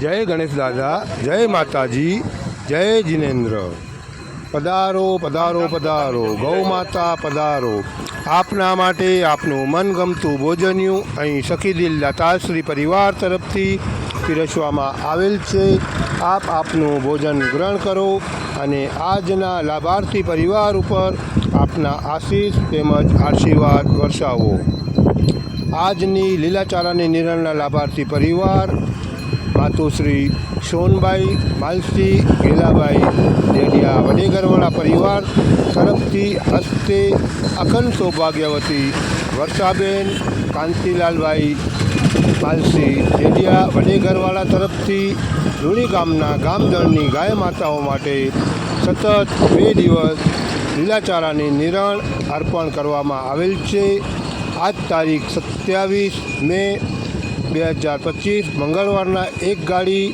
જય ગણેશ દાદા, જય માતાજી, જય જિનેન્દ્ર. પધારો પધારો પધારો, ગૌ માતા પધારો. આપના માટે આપનું મનગમતું ભોજન્યું અહીં સખીદિલ લતાશ્રી પરિવાર તરફથી પીરસવામાં આવેલ છે. આપ આપનું ભોજન ગ્રહણ કરો અને આજના લાભાર્થી પરિવાર ઉપર આપના આશીષ તેમજ આશીર્વાદ વર્ષાવો. આજની લીલાચારાની નિરણના લાભાર્થી પરિવાર માતુશ્રી સોનબાઈ માલસી ગેલાબાઈ દેડિયા વડેગરવાળા પરિવાર તરફથી હસ્તે અખંડ સૌભાગ્યવતી વર્ષાબેન, કાંતિલાલભાઈ માલસી ડેડિયા વડેગરવાળા તરફથી લુણી ગામના ગામજળની ગાય માતાઓ માટે સતત બે દિવસ લીલાચારાની નિરણ અર્પણ કરવામાં આવેલ છે. આજ તારીખ સત્યાવીસ મે બે હજાર પચીસ મંગળવારના એક ગાડી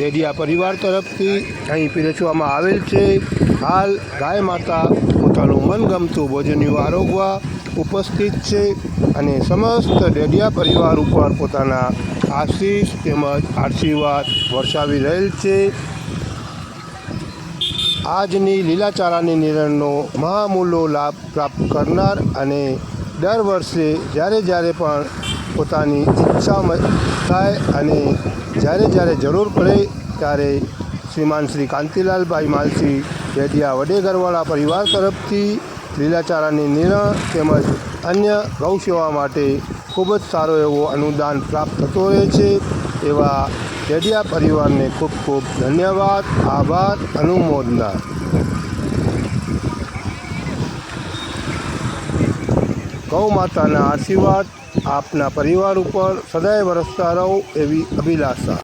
રેડિયા પરિવાર તરફથી અહીં પીરસવામાં આવેલ છે. હાલ ગાય માતા પોતાનું મનગમતું ભોજનનું આરોગવા ઉપસ્થિત છે અને સમસ્ત ડેડિયા પરિવાર ઉપર પોતાના આશીષ તેમજ આશીર્વાદ વર્ષાવી રહેલ છે. આજની લીલાચારાની નિર્ણયનો મહામૂલો લાભ પ્રાપ્ત કરનાર અને દર વર્ષે જ્યારે જ્યારે પણ પોતાની ઈચ્છા થાય અને જ્યારે જ્યારે જરૂર પડે ત્યારે શ્રીમાન શ્રી કાંતિલાલભાઈ માલસી રેડિયા વડેગરવાળા પરિવાર તરફથી લીલાચારાની નિર્ણય તેમજ અન્ય ગૌસેવા માટે ખૂબ જ સારો એવો અનુદાન પ્રાપ્ત થતો રહે છે. એવા રેડિયા પરિવારને ખૂબ ખૂબ ધન્યવાદ, આભાર, અનુમોદના. ગૌ માતાના આશીર્વાદ આપના પરિવાર ઉપર સદાય વરસતા રહો એવી અભિલાષા.